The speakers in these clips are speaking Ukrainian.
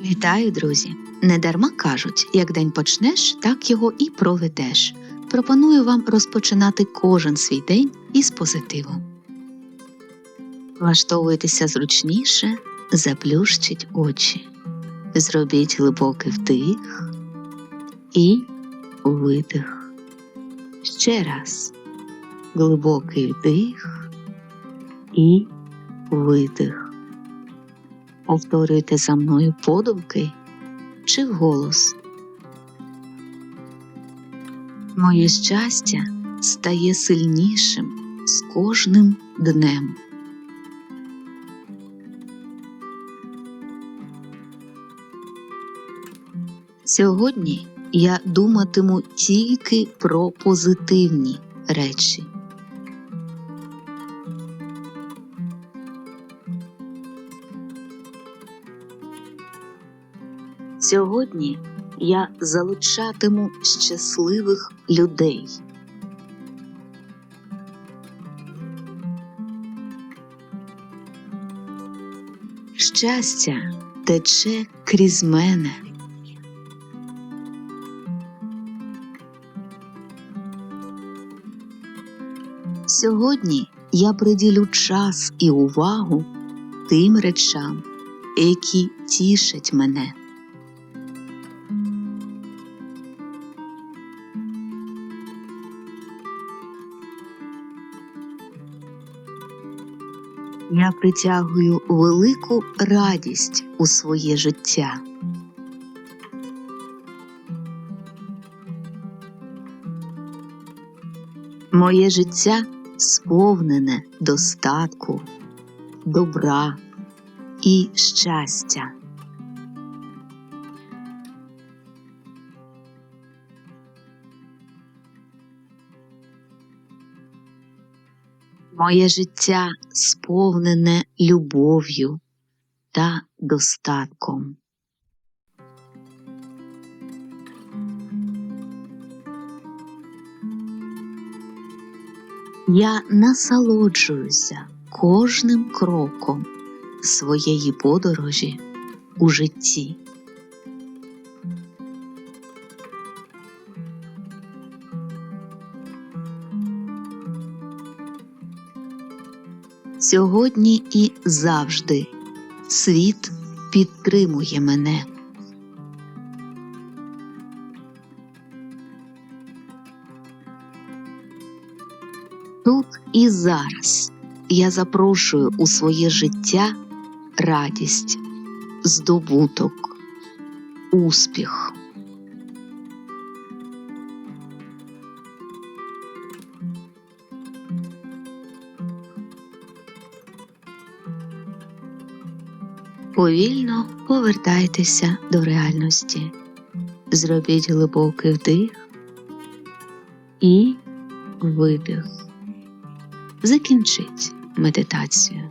Вітаю, друзі! Недарма кажуть, як день почнеш, так його і проведеш. Пропоную вам розпочинати кожен свій день із позитиву. Влаштовуйтеся зручніше, заплющіть очі. Зробіть глибокий вдих і видих. Ще раз. Глибокий вдих і видих. Повторюйте за мною подумки чи вголос. Моє щастя стає сильнішим з кожним днем. Сьогодні я думатиму тільки про позитивні речі. Сьогодні я залучатиму щасливих людей. Щастя тече крізь мене. Сьогодні я приділю час і увагу тим речам, які тішать мене. Я притягую велику радість у своє життя. Моє життя сповнене достатку, добра і щастя. Моє життя сповнене любов'ю та достатком. Я насолоджуюся кожним кроком своєї подорожі у житті. Сьогодні і завжди світ підтримує мене. Тут і зараз я запрошую у своє життя радість, здобуток, успіх. Повільно повертайтеся до реальності. Зробіть глибокий вдих і видих. Закінчіть медитацію.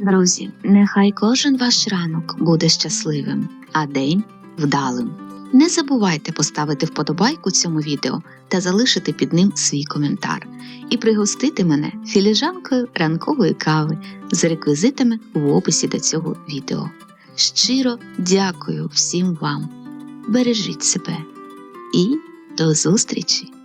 Друзі, нехай кожен ваш ранок буде щасливим, а день вдалим. Не забувайте поставити вподобайку цьому відео та залишити під ним свій коментар і пригостити мене філіжанкою ранкової кави з реквізитами в описі до цього відео. Щиро дякую всім вам. Бережіть себе і до зустрічі!